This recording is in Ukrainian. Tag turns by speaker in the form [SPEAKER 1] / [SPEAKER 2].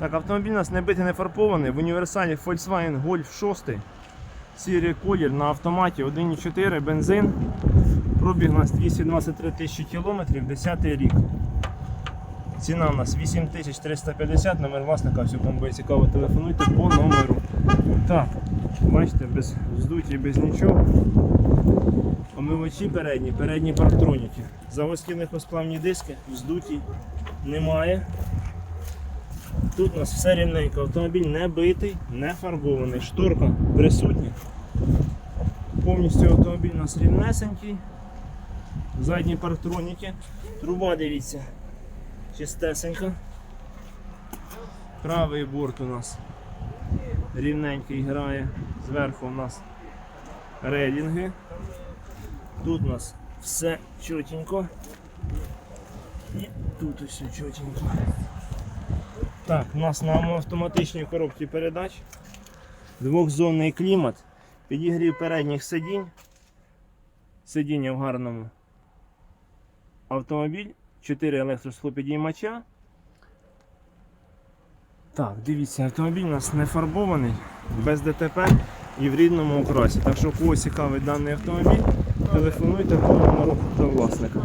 [SPEAKER 1] Так, автомобіль у нас не битий, не фарбований. В універсалі Volkswagen Golf 6. Сірий колір на автоматі 1.4 бензин. Пробіг у нас 223 тисячі кілометрів, 10 рік. Ціна у нас 8350, номер власника, все кому буде цікаво, телефонуйте по номеру. Так, бачите, без здуті, без нічого. Омивачі передні, передні парктроніки. Заводські легкосплавні диски, вздуті немає. Тут у нас все рівненько, автомобіль не битий, не фарбований, шторка присутня. Повністю автомобіль у нас рівнесенький. Задні парктроніки. Труба, дивіться, чистесенька. Правий борт у нас рівненький грає. Зверху у нас релінги. Тут у нас все чотенько. І тут ось чотенько. Так, у нас на автоматичній коробці передач. Двохзонний клімат, підігрів передніх сидінь. Сидіння в гарному. Автомобіль, 4 електросхлопідіймача. Так, дивіться, автомобіль у нас не фарбований, без ДТП і в рідному окрасі. Так що кого цікавить даний автомобіль, телефонуйте по номеру до власника.